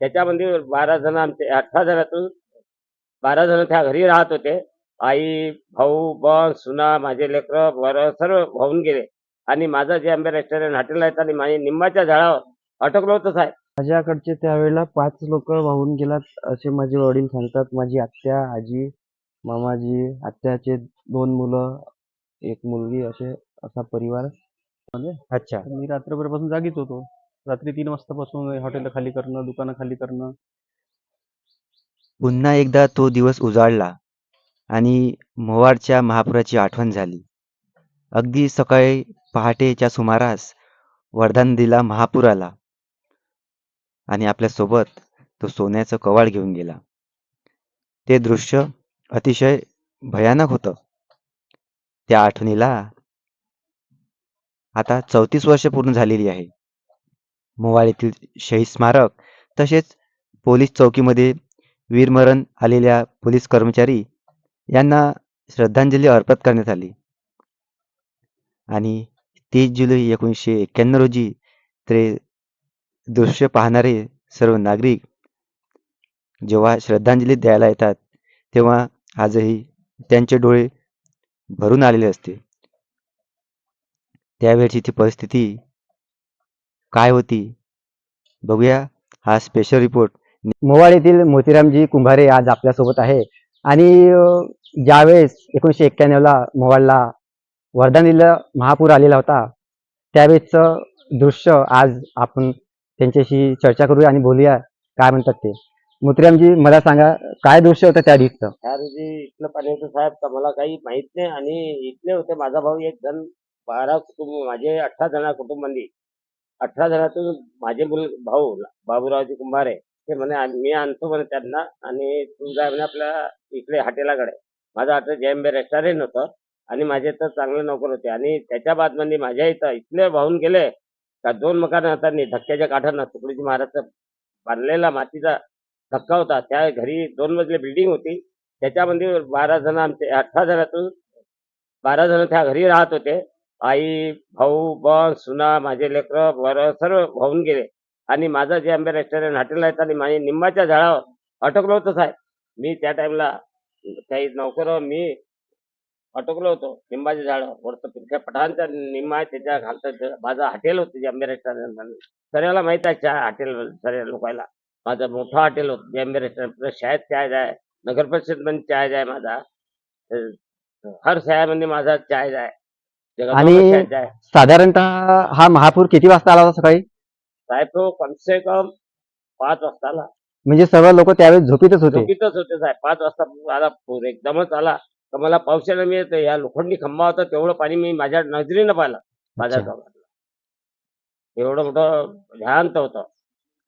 त्याच्यामध्ये बारा जण आमचे अठरा जणातून बारा जण त्या घरी राहत होते. आई भाऊ बन सुना माझे लेकरं बरं सर्व वाहून गेले. आणि माझं जे आंबे रेस्टॉरंट हॉटेल आहे आणि माझ्या निंबाच्या झाडावर अटकलो होतं साहेब. माझ्याकडचे त्यावेळेला पाच लोक वाहून गेलात असे माझे वडील सांगतात. माझी आत्या आजी मामाजी आत्याचे दोन मुलं एक मुलगी असे असा परिवार. अच्छा. मी रात्रभरपासून जागीच होतो. रात्री तीन वाजतापासून हॉटेल खाली करणं दुकानं खाली करणं. पुन्हा एकदा तो दिवस उजाडला आणि मोवाडच्या महापुराची आठवण झाली. अगदी सकाळी पहाटेच्या सुमारास वरदान दिला महापूर आला आणि आपल्यासोबत तो सोन्याचं कवाड घेऊन गेला. ते दृश्य अतिशय भयानक होतं. त्या आठवणीला आता चौतीस वर्ष पूर्ण झालेली आहे. मोवाड येथील शहीद स्मारक तसेच पोलीस चौकीमध्ये वीरमरण आलेल्या पोलीस कर्मचारी यांना श्रद्धांजली अर्पण करण्यात आली. आणि तीस जुलै एकोणीसशे एक्क्याण्णव रोजी ते दृश्य पाहणारे सर्व नागरिक जेव्हा श्रद्धांजली द्यायला येतात तेव्हा आजही त्यांचे डोळे भरून आलेले असते. त्यावेळची ती परिस्थिती काय होती? बघूया हा स्पेशल रिपोर्ट मोवाड येथील मोतीरामजी कुंभारे आज आपल्यासोबत आहे. आणि ज्यावेळेस एकोणीसशे एक्क्याण्णवला मोवाडला वर्धा नदीला महापूर आलेला होता त्यावेळेसचं दृश्य आज आपण त्यांच्याशी चर्चा करूया आणि बोलूया काय म्हणतात ते. मोतीरामजी मला सांगा काय दृश्य होतं त्या दिवसचं त्या रोजी इथलं पाणी होतं साहेब का मला काही माहीत नाही. आणि इथले होते माझा भाऊ एक जण बारा कुटुंब माझे अठरा जण कुटुंबांनी. अठरा जणातून माझे मुल भाऊ बाबूरावजी कुंभारे ते म्हणे मी आणतो म्हणे त्यांना आणि तू जा म्हणे आपल्या इकडे हॉटेलाकडे. माझं हॉटेल जयंबे रेस्टॉरंट होतं आणि माझे तर चांगले नोकर होते आणि त्याच्या बाद म्हणजे माझ्या इथं इथले वाहून गेले का दोन मकान हातांनी धक्क्याच्या काठांना तुकडीजी महाराजचा बांधलेला मातीचा धक्का होता. त्या घरी दोन मजली बिल्डिंग होती. त्याच्यामध्ये बारा जण आमचे अठरा जणातून बारा जण त्या घरी राहत होते. आई भाऊ बन सुना माझे लेकर बरं सर्व वाहून गेले. आणि माझं जे आंबे रेस्टॉरंट हॉटेल आहे आणि माझ्या निंबाच्या झाडावर अटकलो होतोच साहेब. मी त्या टाइमला काही नोकर मी अटकलो होतो निंबाच्या झाडावर. वरचं पिरक्या पठाणचा निंबा आहे त्याच्या खालचं माझं हॉटेल होतं जे आंबे रेस्टॉरंट सगळ्याला माहीत आहे चहा हॉटेल सर्व लोकांना माझं मोठं हॉटेल होतं जे आंबे रेस्टॉरंट शाळेत चाय आहे नगर परिषदमध्ये चाय आहे माझा. हर शाळेमध्ये माझा चाय आहे आणि- साधारणतः हा महापूर किती वाजता आला होता सकाळी? साहेब तो कम से कम पाच वाजता आला. म्हणजे सर्व लोक त्यावेळेस झोपीतच होते. चुकीतच होते साहेब. पाच वाजता आला पूर एकदमच आला. तर मला पावसाला मी या लोखंडी खंबा होता तेवढं पाणी मी माझ्या नजरेनं पाहिलं. माझ्या. गावातलं. एवढं मोठं भ्यान्त होतं.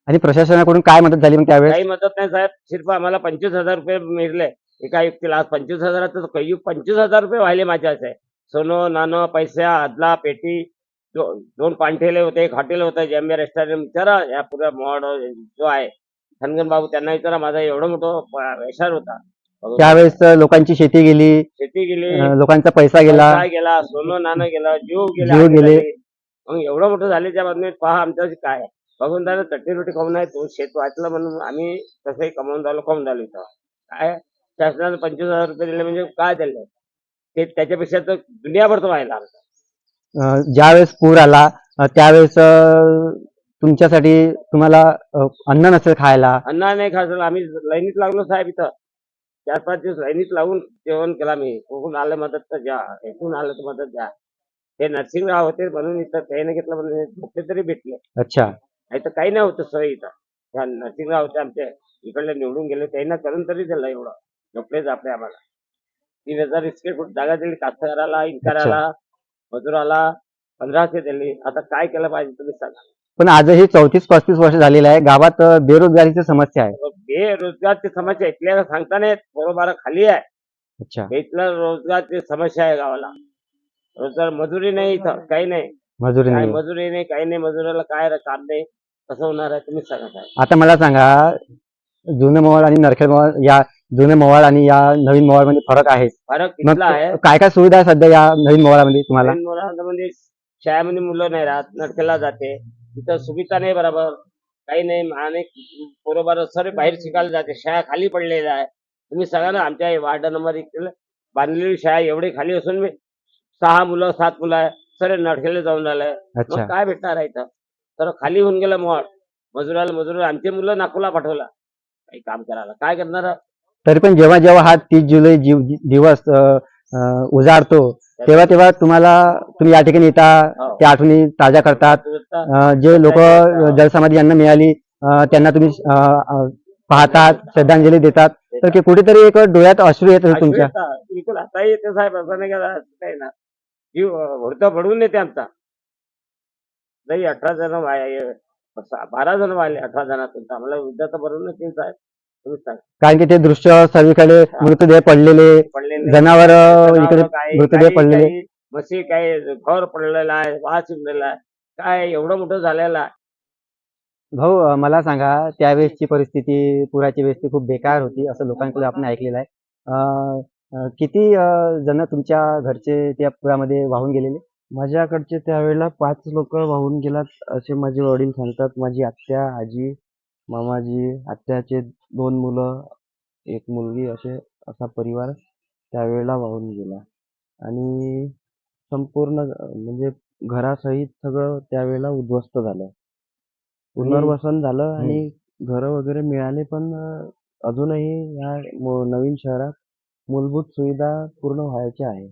आणि प्रशासनाकडून काय मदत झाली मग त्यावेळेस? काही मदत नाही साहेब. सिर्फ आम्हाला पंचवीस हजार रुपये मिळले. एका व्यक्तीला आज पंचवीस हजाराचं काही पंचवीस हजार रुपये व्हायले माझ्या असे सोनं नाणं पैसा आदला पेटी दो, दोन पांठेले होते एक हॉटेल होतं जेम्बे रेस्टॉरंट विचारा या पुऱ्या मॉड जो आहे धनगन बाबू त्यांना विचारा माझा एवढं मोठं व्यवसाय होता. त्यावेळेस लोकांची शेती गेली. शेती गेली. लोकांचा पैसा गेला. गेला सोनं नाणं गेलं जीव गेला. जीव गेले. मग एवढं मोठं झाल्याच्या बातमीत पहा आमच्याशी काय. बघून झालं चट्टी रोटी खाऊन आहे तो शेत वाचलं म्हणून आम्ही तसंही कमावून झालो खाऊन झालो इथं. काय? शासनानं पंचवीस हजार रुपये दिले म्हणजे काय दिलं? ते त्याच्यापेक्षा तर दुनियाभर तो व्हायला ज्यावेळेस पूर आला अं, त्यावेळेस अं, तुमच्यासाठी तुम्हाला अं, अन्न नसेल खायला. अन्न नाही खायचं आम्ही लाईनीत लागलो साहेब इथं. चार पाच दिवस लाईनीत लागून जेवण केला मी कोकून आलं मदत तर द्या इथून आलं तर मदत द्या ते नरसिंगराव होते म्हणून इथं त्याने घेतलं म्हणून झोपले तरी भेटले. अच्छा. नाही तर काही नाही होतं सोय इथं. त्या नरसिंगराव होते आमचे इकडले निवडून गेले त्यांना करून तरी दिलं एवढं. झोपलेच आपले आम्हाला. तीन हजार स्क्वेअर फूट जागा दिली कास्तकाराला इंकाराला मजुराला पंधराशे दिली. आता काय केलं पाहिजे तुम्ही सांगा. पण आजही चौतीस पस्तीस वर्ष झालेलं आहे. गावात अं, बेरोजगारीची समस्या आहे. बेरोजगारची समस्या इथल्या सांगता नाही. बरोबर खाली आहे. अच्छा. इथलं रोजगारची समस्या आहे गावाला. रोजगार मजुरी नाही इथं. काही नाही. मजुरी काय नाही. मजुरी नाही काही नाही. मजुराला काय रे काम नाही. कसं होणार आहे तुम्ही सांगा. आता मला सांगा जुनं मोवाड आणि नरखेड मोवाड या जुने मोवाड आणि या नवीन मोवाडमध्ये फरक आहे. फरक मग इथला आहे. काय काय सुविधा आहे सध्या या नवीन मोवाडामध्ये तुम्हाला? नवीन मुलांना म्हणजे शाळेमध्ये मुलं नाही राहत नडकेला जाते. तिथं सुविधा नाही बरोबर. काही नाही आणि बरोबर सर्व बाहेर शिकायला जाते. शाळा खाली पडलेल्या आहे. तुम्ही सांगा ना आमच्या वार्ड नंबर एक बांधलेली शाळा एवढी खाली असून मी सहा मुलं सात मुलं आहे. सर्व नडखेडला जाऊन राहिलंय अच्छा. काय भेटणार आहे इथं? तर खाली होऊन गेलं मोड मजुराला मजूर आमचे मुलं नागपूरला पाठवला. काही काम करायला. काय करणार? तरी पण जेव्हा जेव्हा हा तीस जुलै जीव दिवस उजाडतो तेव्हा तेव्हा तुम्हाला तुम्ही या ठिकाणी येता हो. त्या आठवणी ताज्या करतात. जे लोक जलसमाधी यांना मिळाली त्यांना तुम्ही पाहतात श्रद्धांजली देतात. तर की कुठेतरी एक डोळ्यात अश्रू येत तुमच्या. बिलकुल आता येते साहेब असं नाही ना जीव होडता पडून येते आमचा. नाही अठरा जण बारा जण वाहिले अठरा जणातून. आम्हाला तर बरोबर नाही साहेब. कारण की ते दृश्य सर्वीकडे मृतदेह पडलेले जनावर इकडे मृतदेह पडलेले. म्हशी काय घर पडलेला आहे वास शिंपलेला आहे. काय एवढं मोठं झालेलं आहे? भाऊ मला सांगा त्यावेळेसची परिस्थिती पुराची वेळेस ती खूप बेकार होती असं लोकांकडे आपण ऐकलेलं आहे. किती जण तुमच्या घरचे त्या पुरामध्ये वाहून गेलेले? माझ्याकडचे त्यावेळेला पाच लोक वाहून गेलात असे माझे वडील सांगतात. माझी आत्या आजी मामाजी आत्याचे दोन मुलं एक मुलगी असे असा परिवार त्यावेळेला वाहून गेला. आणि संपूर्ण म्हणजे घरासहित सगळं त्यावेळेला उद्ध्वस्त झालं. पुनर्वसन झालं आणि घरं वगैरे मिळाले पण अजूनही या मो- नवीन शहरात मूलभूत सुविधा पूर्ण व्हायच्या आहे.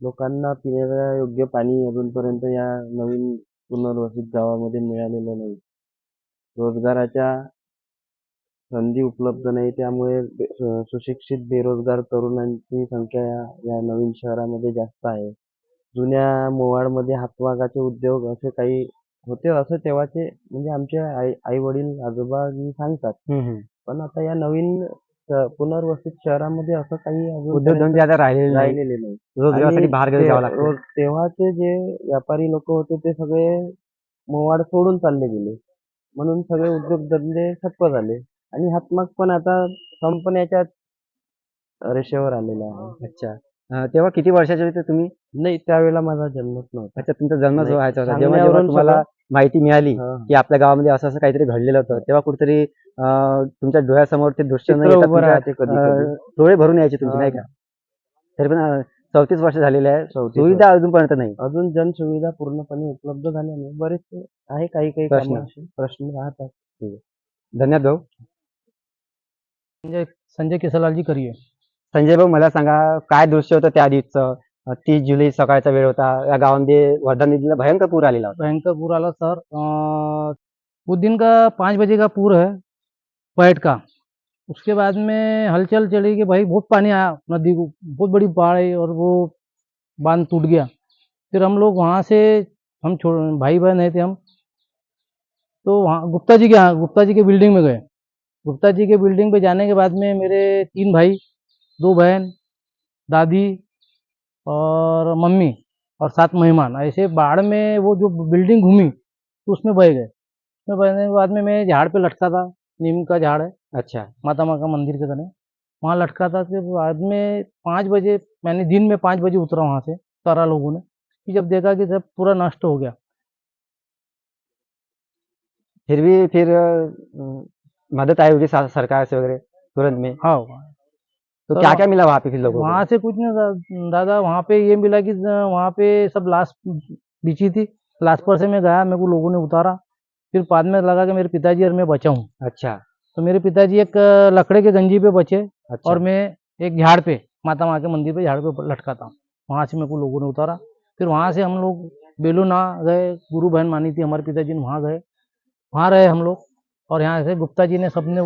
लोकांना पिण्याला योग्य पाणी अजूनपर्यंत या नवीन पुनर्वसित गावामध्ये मिळालेलं नाही. रोजगाराच्या संधी उपलब्ध नाही. त्यामुळे सुशिक्षित बेरोजगार तरुणांची संख्या या नवीन शहरामध्ये जास्त आहे. जुन्या मोवाडमध्ये हातमागाचे उद्योग असे काही होते असं तेव्हाचे म्हणजे आमचे आई आई वडील आजोबा सांगतात पण आता या नवीन श- पुनर्वसित शहरामध्ये असं काही अजून उद्योगधंदे आता राहिलेले नाही. राहिलेले नाही. रोजगारासाठी आणि बाहेर ते- जावं लागतं. रोज- तेव्हाचे जे व्यापारी लोक होते ते सगळे मोवाड सोडून चालले गेले. म्हणून सगळे उद्योगधंदे ठप्प झाले. आणि हातमाग पण आता संपण्याच्या रेषेवर आलेला आहे. अच्छा. अं, तेव्हा किती वर्षाचे होते तुम्ही? नाही त्यावेळेला माझा जन्मच नव्हता. अच्छा तुमचा जन्म जो नाही, व्हायचा होता जेव्हा जेव्हा सांगण्यावरून तुम्हाला माहिती मिळाली हा. की आपल्या गावामध्ये असं असं काहीतरी घडलेलं होतं तेव्हा कुठेतरी अं, तुमच्या डोळ्यासमोर ते दृश्य न चित्र येता उभं तुमच्या, राहते कधी कधी. अं, डोळे भरून यायचे तुमचे हा. नाही का? तरी पण चौतीस वर्ष झालेले आहे. चौतीस सुविधा अजूनपर्यंत नाही. अजून जनसुविधा पूर्णपणे उपलब्ध झाल्या नाही. बरेचसे आहे काही काही प्रश्न. कामं प्रश्न राहतात. धन्यवाद भाऊ. संजय संजय केसरलालजी करिये. संजय भाऊ मला सांगा काय दृश्य होतं त्या दिवसचं तीस जुलै सकाळचा वेळ होता. या गावामध्ये वर्धा नदीला भयंकर पूर आलेला होता. भयंकर पूर आला सर. अ, उस दिन का पाँच बजे का पूर है? पैट का? उसके बाद में हलचल चली कि भाई बहुत पानी आया नदी को। बहुत बड़ी बाढ़ आई और वो बांध टूट गया। फिर हम लोग वहाँ से हम छोड़ भाई बहन है थे हम तो वहाँ गुप्ता जी के यहाँ गुप्ता जी के बिल्डिंग में गए। गुप्ता जी के बिल्डिंग पे जाने के बाद में मेरे तीन भाई दो बहन दादी और मम्मी और सात मेहमान। ऐसे बाढ़ में वो जो बिल्डिंग घूमी तो उसमें बह गए। उसमें बहने के बाद में मैं झाड़ पे लटका था नीम का झाड़ है। अच्छा। माता माँ का मंदिर के तरह वहाँ लटका था फिर बाद में पाँच बजे मैंने दिन में पाँच बजे उतरा वहाँ से सारा लोगों ने कि जब देखा कि सब पूरा नष्ट हो गया। फिर भी फिर मदद आई होगी सरकार से वगैरह तुरंत में? हाँ। तो तो क्या क्या मिला वहाँ पे फिर लोगों वहाँ से कुछ नहीं दादा वहाँ पे ये मिला कि वहाँ पे सब लाश बिछी थी। लाश पर से मैं गया मेरे को लोगों ने उतारा। फिर बाद में लगा कि मेरे पिताजी और मैं बचा हूँ। अच्छा। तो मेरे पिताजी एक लकड़े के गंजी पे बचे अच्छा। और मैं एक झाड़ पे माता माँ के मंदिर पे झाड़ पे लटका था वहाँ से मेरे को लोगों ने उतारा। फिर वहाँ से हम लोग बेलूना गए गुरु बहन मानी थी हमारे पिताजी ने वहाँ गए। वहाँ रहे हम लोग। और यहाँ से गुप्ता जी ने सबने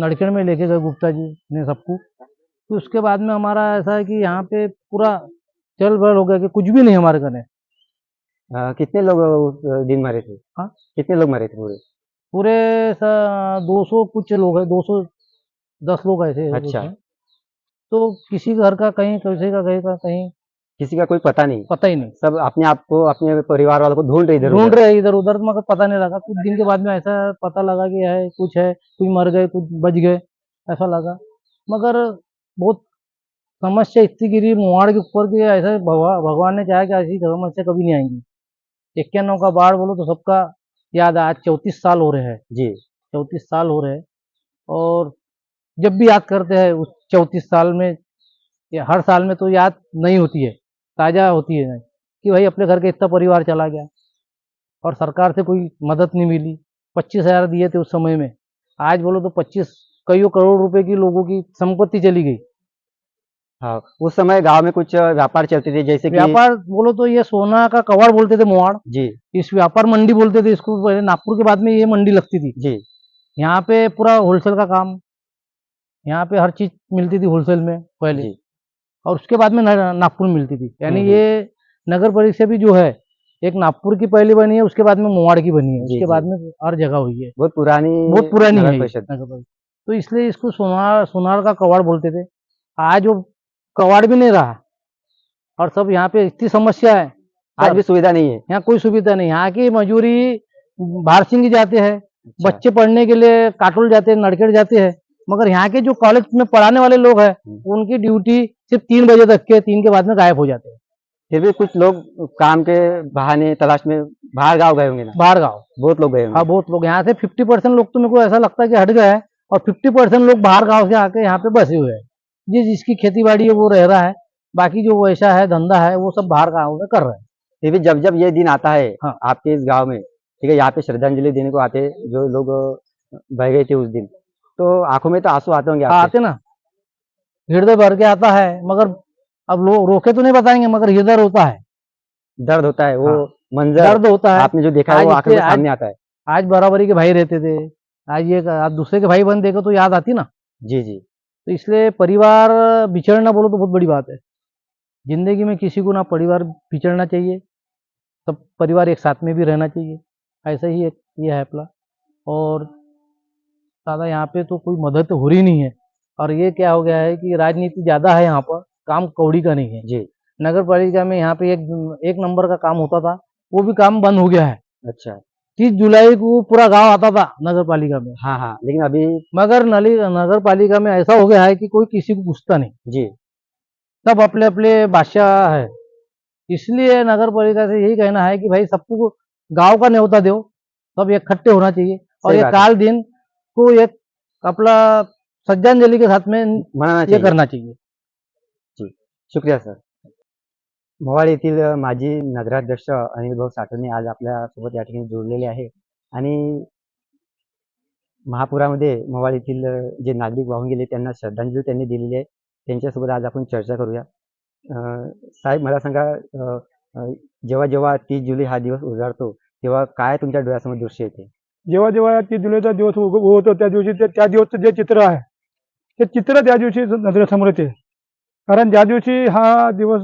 नड़केड़ में लेके गए गुप्ता जी ने सबको। तो उसके बाद में हमारा ऐसा है कि यहाँ पे पूरा चल बल हो गया कि कुछ भी नहीं हमारे घर अं, कितने लोग उस दिन मरे थे? हाँ? कितने लोग मरे थे पूरे? पूरे दो सौ कुछ लोग हैं दो सौ दस लोग ऐसे अच्छा। तो किसी घर का कहीं किसी का कहीं का कहीं किसी का कोई पता नहीं। पता ही नहीं। सब अपने आप को अपने परिवार वालों को ढूंढ रहे इधर ढूंढ रहे इधर उधर मगर पता नहीं लगा। कुछ दिन के बाद में ऐसा पता लगा कि है कुछ है कुछ मर गए कुछ बच गए ऐसा लगा। मगर बहुत समस्या इतनी गिरी मुहाड़ के ऊपर की ऐसा भगवा- भगवान ने चाहा कि ऐसी समस्या कभी नहीं आएँगी। इक्यानवे का बाढ़ बोलो तो सबका याद है आज चौंतीस साल हो रहे हैं। जी। चौंतीस साल हो रहे हैं। और जब भी याद करते हैं उस चौंतीस साल में या हर साल में तो याद नहीं होती है। ताज़ा होती है कि भाई अपने घर का इतना परिवार चला गया और सरकार से कोई मदद नहीं मिली। पच्चीस हज़ार दिए थे उस समय में। आज बोलो तो पच्चीस कई करोड़ रुपए की लोगों की संपत्ति चली गई। हाँ उस समय गाँव में कुछ व्यापार चलते थे जैसे कि व्यापार बोलो तो ये सोना का कवाड़ बोलते थे मोवाड़ जी। इस व्यापार मंडी बोलते थे इसको पहले नागपुर के बाद में ये मंडी लगती थी। जी। यहाँ पे पूरा होलसेल का काम। यहाँ पे हर चीज़ मिलती थी होलसेल में पहले। जी। और उसके बाद में नागपुर मिलती थी। यानी हम्म, ये नगर परिषद भी जो है एक नागपुर की पहली बनी है उसके बाद में मोवाड़ की बनी है। उसके बाद में हर जगह हुई है। बहुत पुरानी बहुत पुरानी है तो इसलिए इसको सोनार सोनार का कवाड़ बोलते थे। आज वो कवाड़ भी नहीं रहा। और सब यहाँ पे इतनी समस्या है। आज भी सुविधा नहीं है। यहाँ कोई सुविधा नहीं यहाँ की मजूरी बाहर सिंह जाते हैं। अच्छा, बच्चे पढ़ने के लिए काटोल जाते हैं नड़केड़ जाते हैं। मगर यहाँ के जो कॉलेज में पढ़ाने वाले लोग हैं हम्म। उनकी ड्यूटी सिर्फ़ तीन बजे तक के तीन के बाद में गायब हो जाते हैं। फिर भी कुछ लोग काम के बहाने तलाश में बाहर गाँव गए होंगे ना? बाहर गाँव। बहुत लोग गए हाँ बहुत लोग। यहाँ से फिफ्टी परसेंट लोग तो मेरे को ऐसा लगता है कि हट गए हैं और फिफ्टी परसेंट लोग बाहर गाँव से आके यहाँ पे बसे हुए हैं। जिस जिसकी खेती बाड़ी है वो रह रहा है। बाकी जो वैसा है धंधा है वो सब बाहर गाँव में कर रहे हैं। फिर भी जब जब ये दिन आता है हाँ। आपके इस गाँव में ठीक है यहाँ पे श्रद्धांजलि देने को आते जो लोग बह गए थे उस दिन तो आँखों में तो आँसू आते होंगे हाँ, आते ना। हृदय भर के आता है मगर अब लोग रोके तो नहीं बताएँगे मगर हृदय रोता है। दर्द होता है वो हाँ। मंजर दर्द होता है। आपने जो देखा है वो आँखों के सामने आता है। आज बराबरी के भाई रहते थे आज ये आप दूसरे के भाई बहन देखो तो याद आती ना। जी जी। तो इसलिए परिवार बिछड़ना बोलो तो बहुत बड़ी बात है। ज़िंदगी में किसी को ना परिवार बिछड़ना चाहिए सब परिवार एक साथ में भी रहना चाहिए ऐसा ही एक ये है अपना। और ज़्यादा यहाँ पे तो कोई मदद हो रही नहीं है। और ये क्या हो गया है कि राजनीति ज़्यादा है यहाँ पर काम कौड़ी का नहीं है। जी। नगर पालिका में यहाँ पे एक एक नंबर का काम होता था वो भी काम बंद हो गया है। अच्छा। तीस जुलाई को पूरा गाँव आता था नगर पालिका में। हाँ हाँ लेकिन अभी मगर नली नगर पालिका में ऐसा हो गया है कि कोई किसी को पूछता नहीं। जी। सब अपने अपने बादशाह है। इसलिए नगर पालिका से यही कहना है कि भाई सबको गाँव का न्योता दो। सब इकट्ठे होना चाहिए। और ये काल दिन को एक अपना श्रद्धांजलि के साथ में ये चाहिए। करना चाहिए। शुक्रिया सर। मोवाड येथील माजी नगराध्यक्ष अनिल भाऊ साठवणे आज आपल्यासोबत या ठिकाणी जोडलेले आहे. आणि महापुरामध्ये मोवाड येथील जे नागरिक वाहून गेले त्यांना श्रद्धांजली त्यांनी दिलेली आहे. त्यांच्यासोबत आज आपण चर्चा करूया. अ, साहेब मला सांगा अ, अ, जेव्हा जेव्हा तीस जुलै हा दिवस उजाडतो तेव्हा काय तुमच्या डोळ्यासमोर दृश्य येते? जेव्हा जेव्हा ती जुलैचा दिवस उग- उगवतो त्या दिवशी ते त्या दिवसचं जे चित्र आहे ते चित्र त्या दिवशी नजरेसमोर येते. कारण ज्या दिवशी हा दिवस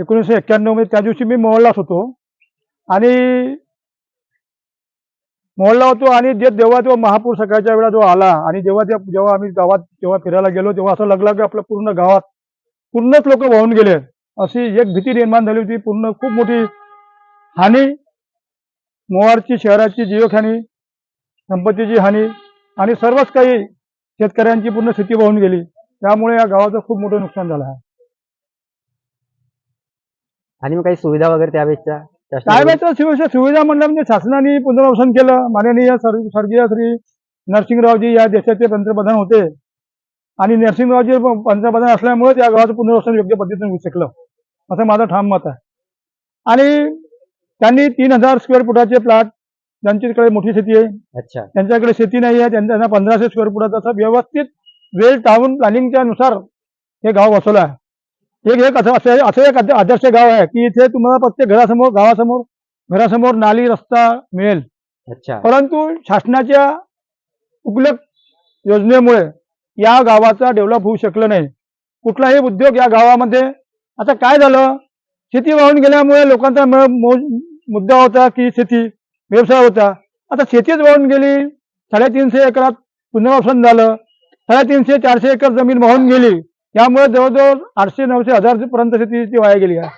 एकोणीसशे एक्क्याण्णवमध्ये त्या दिवशी मी मोहल्लाच होतो आणि मोहल्ला होतो आणि जे देवा तो महापूर सकाळच्या वेळा जो आला आणि जेव्हा त्या जेव्हा आम्ही गावात जेव्हा फिरायला गेलो तेव्हा असं लागलं की आपलं पूर्ण गावात पूर्णच लोक वाहून गेले. अशी एक भीती निर्माण झाली होती. पूर्ण खूप मोठी हानी. मोहारची शहराची जीवखानी संपत्तीची हानी आणि सर्वच काही शेतकऱ्यांची पूर्ण शेती वाहून गेली. त्यामुळे या गावाचं खूप मोठं नुकसान झालं आहे. आणि मग काही सुविधा वगैरे त्यावेळेसच्या? माहिती सुविधा सुविधा म्हणलं म्हणजे शासनाने पुनर्वसन केलं. माननीय स्वर्गीय श्री नरसिंहरावजी या देशाचे पंतप्रधान होते. आणि नरसिंहरावजी पंतप्रधान असल्यामुळे या गावाचं पुनर्वसन योग्य पद्धतीने होऊ शकलं. असं माझं ठाम मत आहे. आणि त्यांनी तीन हजार स्क्वेअर फुटाचे प्लॉट ज्यांच्याकडे मोठी शेती आहे. अच्छा. त्यांच्याकडे शेती नाही आहे. त्यांना पंधराशे स्क्वेअर फुटाचं असं व्यवस्थित वेल टाऊन प्लॅनिंगच्या नुसार हे गाव वसवलं आहे. एक एक असं असं असं एक आद- आदर्श गाव आहे की इथे तुम्हाला प्रत्येक घरासमोर गावासमोर घरासमोर नाली रस्ता मिळेल. अच्छा. परंतु शासनाच्या उपलब्ध योजनेमुळे या गावाचा डेव्हलप होऊ शकलं नाही. कुठलाही उद्योग या गावामध्ये आता काय झालं? शेती वाहून गेल्यामुळे लोकांचा मुद्दा होता की शेती व्यवसाय होता. आता शेतीच वाहून गेली. साडेतीनशे एकरात पुनर्वसन झालं. साडेतीनशे चारशे एकर जमीन वाहून गेली. त्यामुळे जवळजवळ आठशे नऊशे हजार पर्यंत शेती ती वाया गेली आहे.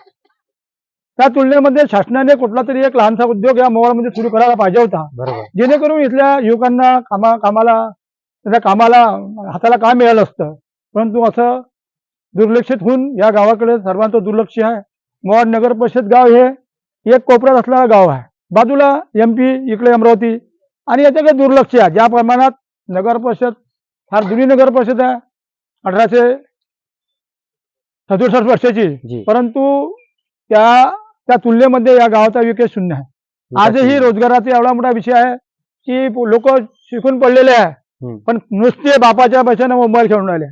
त्या तुलनेमध्ये शासनाने कुठला तरी एक लहानसा उद्योग या मोबाईलमध्ये सुरू करायला पाहिजे होता. बरोबर. जेणेकरून इथल्या युवकांना कामा कामाला त्याच्या कामाला हाताला काम मिळालं असतं? परंतु असं दुर्लक्षित होऊन या गावाकडे सर्वांचं दुर्लक्ष आहे. मोवाड नगर परिषद गाव हे एक कोपऱ्यात असणारं गाव आहे. बाजूला एम पी इकडे अमरावती आणि याच्याकडे दुर्लक्ष आहे. ज्या प्रमाणात नगर परिषद फार जुनी नगर परिषद आहे अठराशे सदुसष्ट वर्षाची. परंतु त्या त्या तुलनेमध्ये या गावाचा विकास शून्य आहे. आजही रोजगाराचा एवढा मोठा विषय आहे की लोक शिकून पडलेले आहे. पण नुसते बापाच्या पैशाने मोबाईल खेळून राहिले.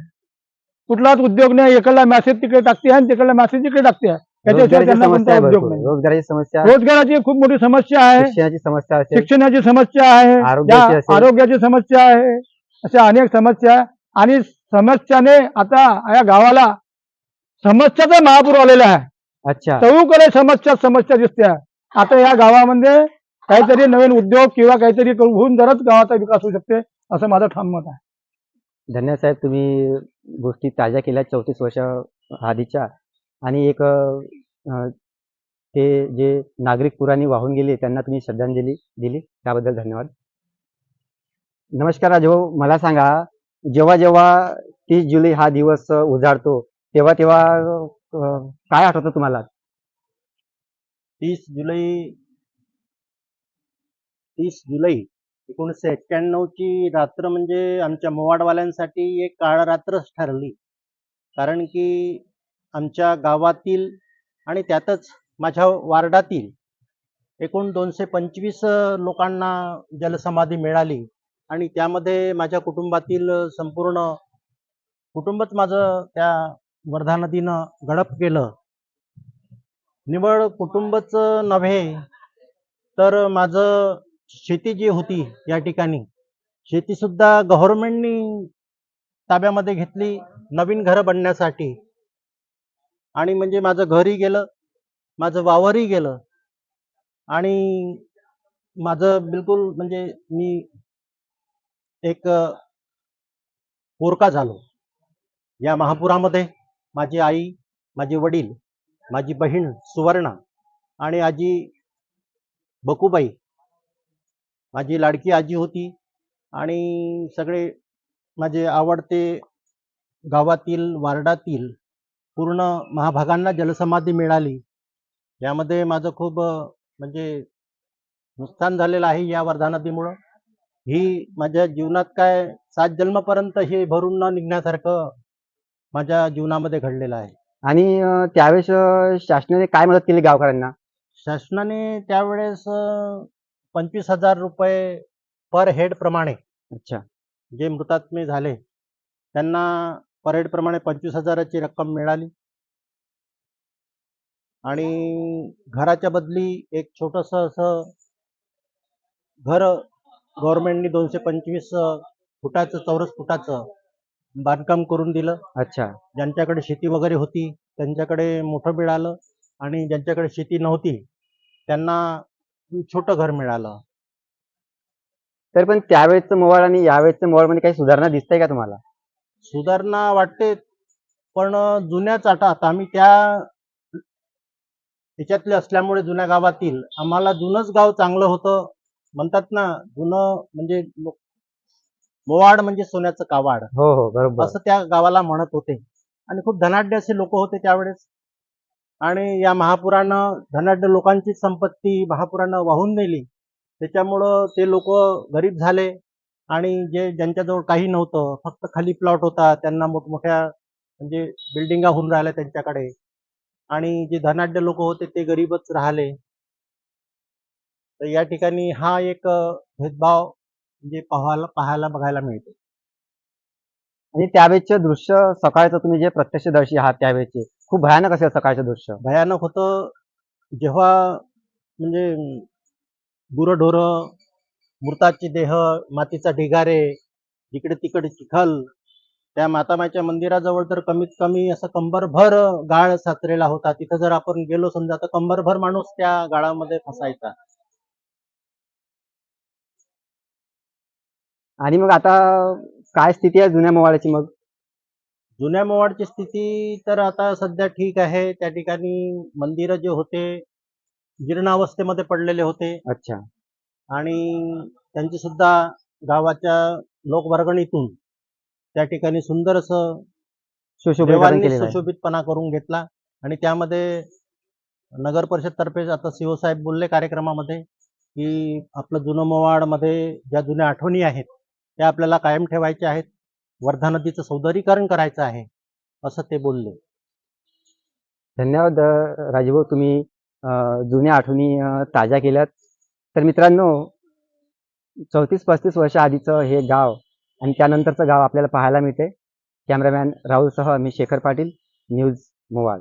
कुठलाच उद्योग नाही. इकडला मॅसेज तिकडे टाकते आहे आणि तिकडला मॅसेज तिकडे टाकते. आहे त्याच्याशिवाय रोजगाराची त्यांना समस्या कोणता आहे उद्योग भरपूर. नाही. रोजगाराची समस्या. रोजगाराची खूप मोठी समस्या आहे. शिक्षणाची समस्या असेल. शिक्षणाची समस्या आहे. आरोग्याची ज्या असेल. आरोग्याची समस्या आहे. अशा अनेक समस्या. आहे आणि समस्याने आता या गावाला समस्याचा महापूर आलेला आहे. अच्छा. चौकडे समस्या समस्या दिसते आहे. आता या गावामध्ये काहीतरी नवीन उद्योग किंवा काहीतरी करू- होऊन जरच गावाचा विकास होऊ शकते असं माझं ठाम मत आहे. धन्यवाद साहेब तुम्ही गोष्टी ताज्या केल्या चौतीस वर्ष आधीच्या आणि एक ते जे नागरिक पुराने वाहून गेले त्यांना तुम्ही श्रद्धांजली दिली. त्याबद्दल धन्यवाद. नमस्कार राजो मला सांगा जेव्हा जेव्हा तीस जुलै हा दिवस उजाडतो तेव्हा तेव्हा काय आठवतं तुम्हाला? तीस जुलै तीस जुलै एकोणीसशे एक्क्याण्णवची रात्र म्हणजे आमच्या मोवाडवाल्यांसाठी एक काळ रात्रच ठरली. कारण की आमच्या गावातील आणि त्यातच माझ्या वार्डातील एकूण दोनशे पंचवीस लोकांना जलसमाधी मिळाली. आणि त्यामध्ये माझ्या कुटुंबातील संपूर्ण कुटुंबच माझं त्या वर्धा नदीनं गडप केलं. निवड कुटुंबच नव्हे तर माझं शेती जी होती या ठिकाणी शेतीसुद्धा गव्हर्मेंटनी गव्हर्नमेंटनी ताब्यामध्ये घेतली नवीन घरं बनण्यासाठी. आणि म्हणजे माझं घरही गेलं माझं वावरही गेलं आणि माझं बिलकुल म्हणजे मी एक पोरका झालो. या महापुरामध्ये माझी आई माझे वडील माझी बहीण सुवर्णा आणि आजी बकूबाई माझी लाडकी आजी होती आणि सगळे माझे आवडते गावातील वार्डातील पूर्ण महाभागांना जलसमाधी मिळाली. यामध्ये माझं खूप म्हणजे नुकसान झालेलं आहे या वर्धा नदीमुळं ही माझ्या जीवनात काय सात जन्मपर्यंत हे भरून न निघण्यासारखं माझ्या जीवनामध्ये घडलेलं आहे. आणि त्यावेळेस शासनाने काय मदत केली गावकऱ्यांना? शासनाने त्यावेळेस पंचवीस हजार रुपये पर हेड प्रमाणे अच्छा. जे मृतात्मे झाले त्यांना पर हेड प्रमाणे पंचवीस हजाराची रक्कम मिळाली. आणि घराच्या बदली एक छोटस असं घर गव्हर्नमेंटनी दोनशे पंचवीस फुटाचं चौरस फुटाचं बांधकाम करून दिलं. अच्छा. ज्यांच्याकडे शेती वगैरे होती त्यांच्याकडे मोठं मिळालं आणि ज्यांच्याकडे शेती नव्हती त्यांना छोटं घर मिळालं. तर पण त्यावेळेचं मोबाईल आणि यावेळेचं मोबाईल मध्ये काही सुधारणा दिसते का तुम्हाला? सुधारणा वाटते पण जुन्याच आता आता आम्ही त्या ह्याच्यातले असल्यामुळे जुन्या गावातील आम्हाला जुनंच गाव चांगलं होतं. म्हणतात ना जुनं म्हणजे मोवाड म्हणजे सोन्याचं कावाड. हो हो बरोबर. असं त्या गावाला म्हणत होते. आणि खूप धनाढ्य असे लोक होते त्यावेळेस. आणि या महापुरानं धनाढ्य लोकांची संपत्ती महापुरानं वाहून नेली. त्याच्यामुळं ते लोक गरीब झाले. आणि जे ज्यांच्याजवळ काही नव्हतं फक्त खाली प्लॉट होता त्यांना मोठमोठ्या म्हणजे बिल्डिंगा होऊन राहिल्या त्यांच्याकडे. आणि जे धनाढ्य लोक होते ते गरीबच राहिले. तर या ठिकाणी हा एक भेदभाव म्हणजे पाहायला पाहायला बघायला मिळतो. आणि त्यावेळेचे दृश्य सकाळचं तुम्ही जे प्रत्यक्षदर्शी आहात त्यावेळेचे खूप भयानक असेल सकाळचं दृश्य. भयानक होतं. जेव्हा म्हणजे गुरंढोरं मृताचे देह मातीचा ढिगारे जिकडे तिकडे चिखल. त्या मातामाच्या मंदिराजवळ तर कमीत कमी असं कंबरभर गाळ साचलेला होता. तिथं जर आपण गेलो समजा तर कंबरभर माणूस त्या गाळामध्ये फसायचा. आणि मग आता काय स्थिती आहे जुन्या मोबाईलची मग? जुन्या मोवाडची स्थिती तर आता सध्या ठीक आहे. त्या ठिकाणी मंदिरं जे होते जीर्णावस्थेमध्ये पडलेले होते. अच्छा. आणि त्यांची सुद्धा गावाच्या लोकवर्गणीतून त्या ठिकाणी सुंदर असं देवांनी सुशोभितपणा करून घेतला. आणि त्यामध्ये नगर परिषद तर्फे आता सीओ साहेब बोलले कार्यक्रमामध्ये की आपलं जुनं मोवाडमध्ये ज्या जुन्या आठवणी आहेत त्या आपल्याला कायम ठेवायच्या आहेत. वर्धा नदीचं सौंदर्यीकरण करायचं आहे असं ते बोलले. धन्यवाद राजभाऊ. तुम्ही जुन्या आठवणी ताज्या केल्यात. तर मित्रांनो चौतीस पस्तीस वर्ष आधीचं हे गाव आणि त्यानंतरचं गाव आपल्याला पाहायला मिळते. कॅमेरामॅन राहुलसह मी शेखर पाटील न्यूज मोवाड.